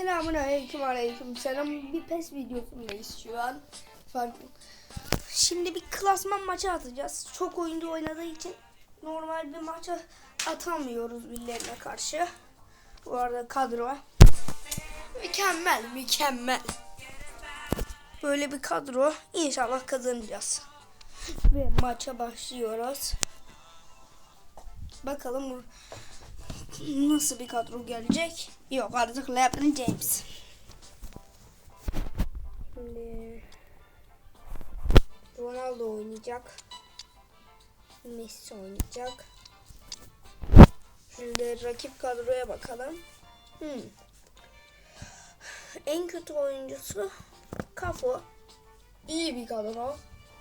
Selamun aleyküm aleyküm selam bir pes videosundayız şu an. Fark Şimdi bir klasman maçı atacağız. Çok oyuncu oynadığı için normal bir maça atamıyoruz birilerine karşı. Bu arada kadro mükemmel mükemmel. Böyle bir kadro inşallah kazanacağız. Ve maça başlıyoruz. Bakalım nasıl bir kadro gelecek? Yok artık LeBron James. Şimdi Ronaldo oynayacak. Messi oynayacak. Şimdi rakip kadroya bakalım. Hmm. En kötü oyuncusu Kafo. İyi bir kadro.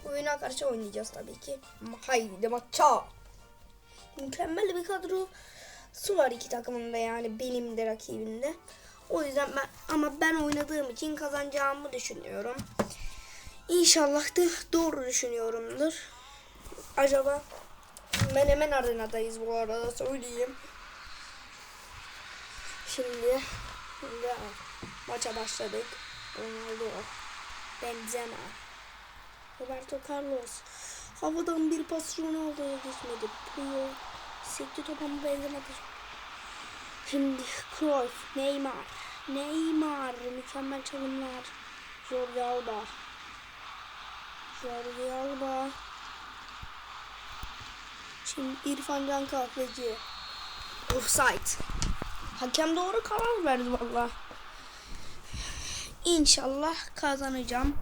Oyuna karşı oynayacağız tabii ki. Haydi maça. Mükemmel bir kadro su var iki takımında yani benim de rakibimde. O yüzden ben ama ben oynadığım için kazanacağımı düşünüyorum. İnşallah da doğru düşünüyorumdur. Acaba Menemen Arena'dayız bu arada söyleyeyim. Şimdi, şimdi maça başladık. Ronaldo, Benzema, Roberto Carlos. Havadan bir pas Ronaldo'ya geçmedi. Puyol sekti top ama Benzema Şimdi Cruyff, Neymar, Neymar, mükemmel çalımlar. Jordi Alba. Jordi Alba. Şimdi İrfan Can Kahveci. Offside. Hakem doğru karar verdi valla. İnşallah kazanacağım.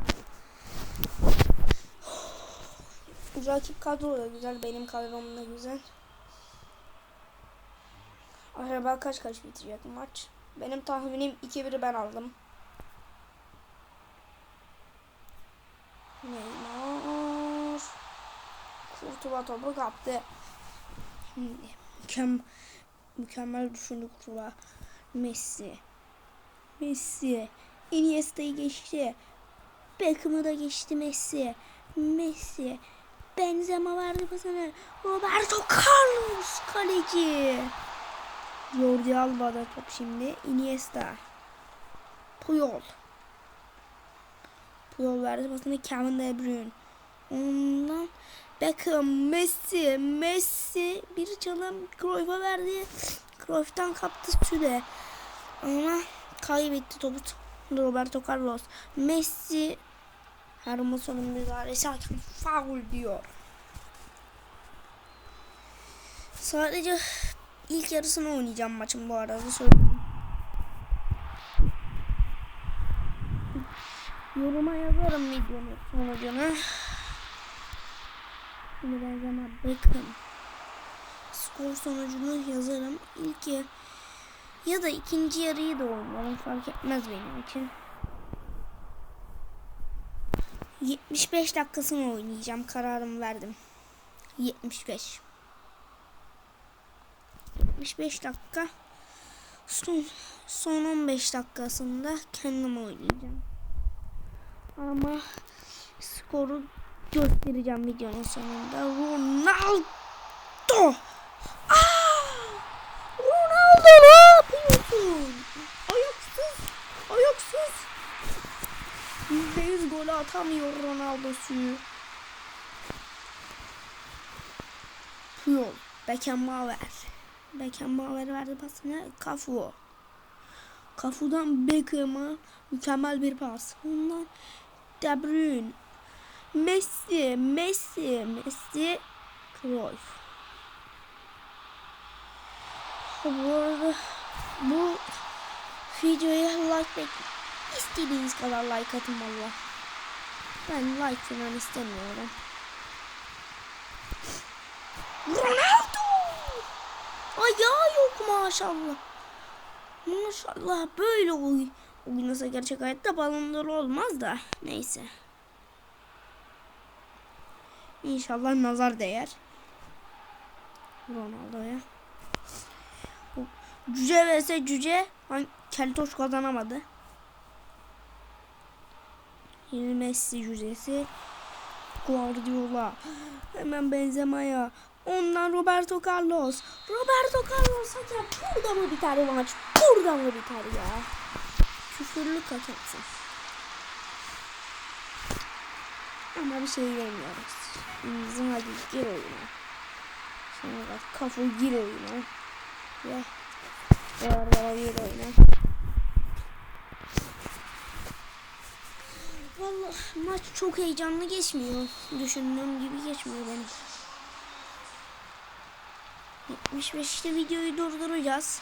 Rakip kadro da güzel. Benim kadrom da güzel. Acaba kaç kaç bitecek maç? Benim tahminim 2-1'i ben aldım. Neymar. Kurtuba topu kaptı. Mükemmel, mükemmel düşündü Kurtuba. Messi. Messi. Iniesta'yı geçti. Beckham'ı da geçti Messi. Messi. Benzema verdi pasını. Roberto Carlos kaleci. Jordi Alba'da top şimdi. Iniesta. Puyol. Puyol verdi pasını Kevin De Bruyne. Ondan Beckham, Messi, Messi bir çalım Cruyff'a verdi. Cruyff'tan kaptı Süde. Ama kaybetti topu. Roberto Carlos. Messi Hermoson'un müdahalesi hakem faul diyor. Sadece ilk yarısını oynayacağım maçın bu arada söyleyeyim. Yoruma yazarım videonun sonucunu. Şimdi ben zaman Beckham. Skor sonucunu yazarım. İlk ya, ya da ikinci yarıyı da oynarım. Fark etmez benim için. 75 dakikasını oynayacağım. Kararımı verdim. 75. 75 dakika. Son, son 15 dakikasında kendim oynayacağım. Ama skoru göstereceğim videonun sonunda. Ronaldo! Aa! Ronaldo ne yapıyorsun? Ayaksız, ayaksız. %100 golü atamıyor Ronaldo suyu. Puyol, Beckenbauer. Beckenbauer verdi pasını Cafu. Cafu'dan Beckham'a mükemmel bir pas. Ondan De Bruyne. Messi, Messi, Messi, Cruyff. Bu arada bu videoya like bek istediğiniz kadar like atın valla. Ben like falan istemiyorum. Ronaldo! Ayağı yok maşallah. Maşallah böyle oy oynasa gerçek hayatta balonlar olmaz da neyse. İnşallah nazar değer. Ronaldo'ya. Cüce vs cüce. Hangi Keltoş kazanamadı. Yine Messi cücesi. Guardiola. Hemen Benzema'ya. Ondan Roberto Carlos. Roberto Carlos hakem burada mı biter maç? Burada mı biter ya? küfürlü kakemsin. Ama bir şey demiyoruz. İnzagi gir oyuna. Sonra kafa gir oyuna. Ve Beraber gir oyuna. Vallahi maç çok heyecanlı geçmiyor. Düşündüğüm gibi geçmiyor benim. 75'te videoyu durduracağız.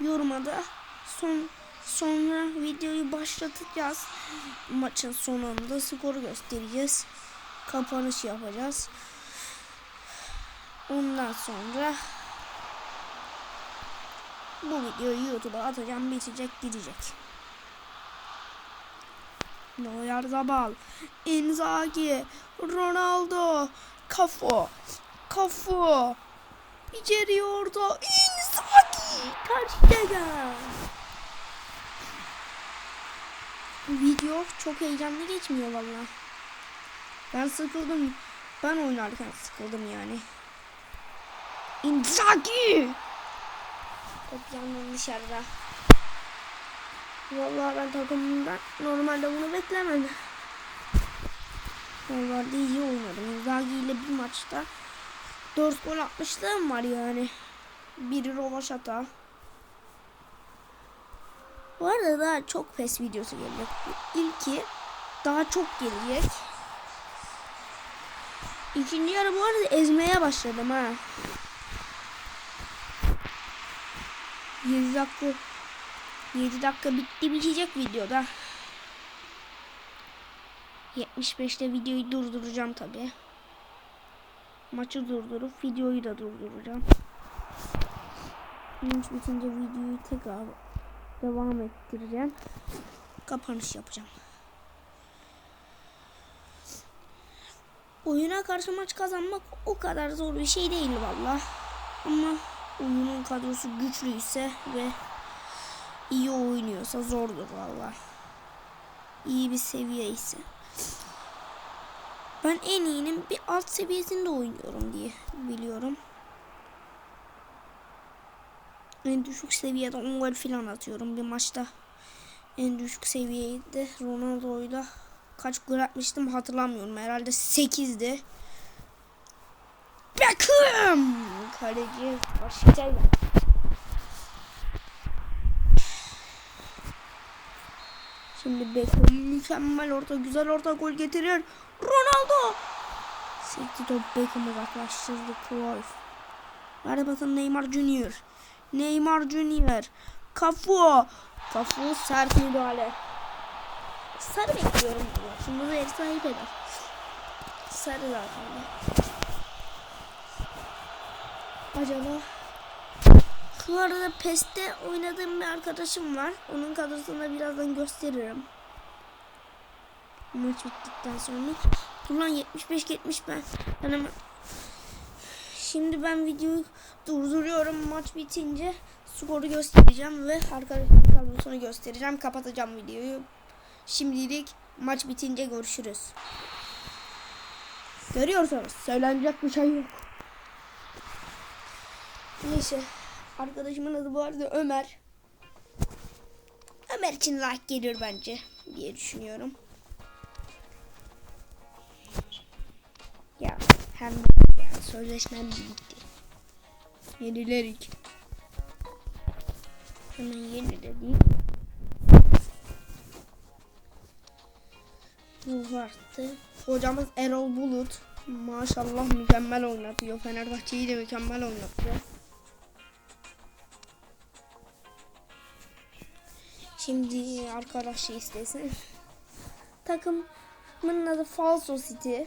Yoruma son sonra videoyu başlatacağız. Maçın sonunda skoru göstereceğiz. Kapanış yapacağız. Ondan sonra bu videoyu YouTube'a atacağım. Bitecek gidecek. Neuer Zabal, Inzaghi, Ronaldo, Cafu, Cafu, içeri orada Inzaghi, karşıya gel. Video çok heyecanlı geçmiyor valla. Ben sıkıldım. Ben oynarken sıkıldım yani. Inzaghi! Top yandan dışarıda. Vallahi ben takımımdan normalde bunu beklemedim. Normalde iyi oynadım. Inzaghi ile bir maçta 4 gol atmışlığım var yani. Biri Rovaşata. Bu arada daha çok PES videosu gelecek. İlki daha çok gelecek. İkinci yarı bu arada ezmeye başladım ha. 7 dakika 7 dakika bitti bitecek videoda. 75'te videoyu durduracağım tabi. Maçı durdurup videoyu da durduracağım. Maç bitince videoyu tekrar devam ettireceğim. Kapanış yapacağım. Oyuna karşı maç kazanmak o kadar zor bir şey değil valla. Ama oyunun kadrosu güçlüyse ve iyi oynuyorsa zordur valla. İyi bir seviye ise. Ben en iyinin bir alt seviyesinde oynuyorum diye biliyorum. En düşük seviyede 10 gol falan atıyorum bir maçta. En düşük seviyede Ronaldo'yla kaç gol atmıştım hatırlamıyorum. Herhalde 8'di. Beckham! Kaleci başlayacak. Şimdi Beckham mükemmel orta, güzel orta gol getirir. Ronaldo! Sekti top Beckham uzaklaştırdı Cruyff. Hadi bakın Neymar Junior. Neymar Junior. Cafu. Cafu sert müdahale. Sarı bekliyorum. Şimdi de sahip eder. Sarı zaten. Acaba bu arada PES'te oynadığım bir arkadaşım var. Onun kadrosunu da birazdan gösteririm. Maç bittikten sonra. Dur lan 75-70 ben. Ben hemen... Şimdi ben videoyu durduruyorum. Maç bitince skoru göstereceğim ve arkadaşımın kadrosunu göstereceğim. Kapatacağım videoyu. Şimdilik maç bitince görüşürüz. Görüyorsunuz söylenecek bir şey yok. Neyse. Arkadaşımın adı bu arada Ömer. Ömer için like gelir bence diye düşünüyorum. Ya hem yani sözleşmem bitti. Yenilerik. Hemen yeniledik. Bu arttı. Hocamız Erol Bulut. Maşallah mükemmel oynatıyor. Fenerbahçe'yi de mükemmel oynatıyor. Şimdi arkadaş istesin. Takımın adı Falso City.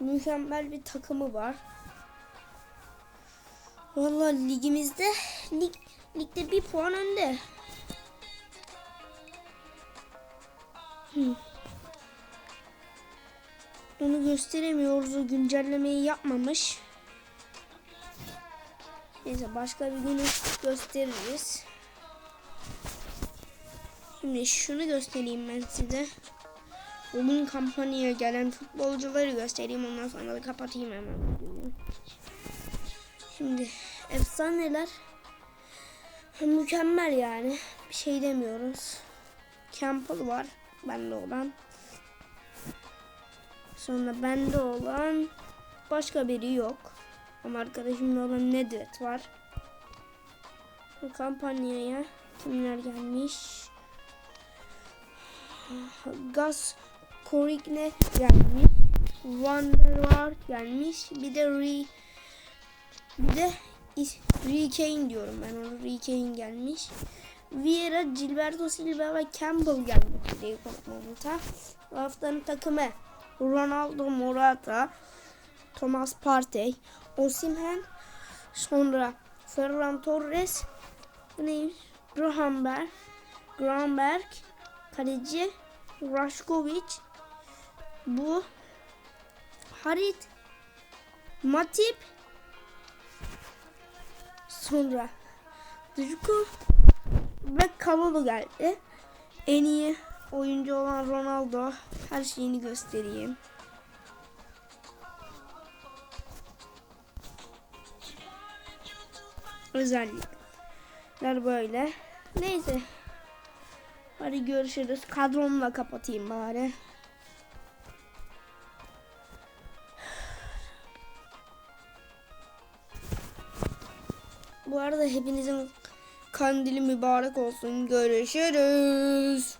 Mükemmel bir takımı var. Vallahi ligimizde lig, ligde bir puan önde. Hmm. Onu gösteremiyoruz. O güncellemeyi yapmamış. Neyse başka bir günü gösteririz. Şimdi şunu göstereyim ben size. Bugün kampanyaya gelen futbolcuları göstereyim. Ondan sonra da kapatayım hemen. Şimdi efsaneler. Mükemmel yani. Bir şey demiyoruz. Campbell var. Bende olan. Sonra bende olan başka biri yok. Ama arkadaşımda olan Nedved var. Bu kampanyaya kimler gelmiş? Gas Korigne gelmiş. Wanderer gelmiş. Bir de Re bir de Kane diyorum ben. Ree Kane gelmiş. Vieira, Gilberto Silva ve Campbell. Jacob Morata. Bu haftanın takımı Ronaldo Morata, Thomas Partey, Osimhen, sonra Ferran Torres, neymiş? Grahamberg, Grahamberg, kaleci Rashkovic, bu Harit, Matip, sonra Dujku ve Kavalı geldi. En iyi oyuncu olan Ronaldo. Her şeyini göstereyim. Özellikler böyle. Neyse. Hadi görüşürüz. Kadromla kapatayım bari. Bu arada hepinizin kandili mübarek olsun. Görüşürüz.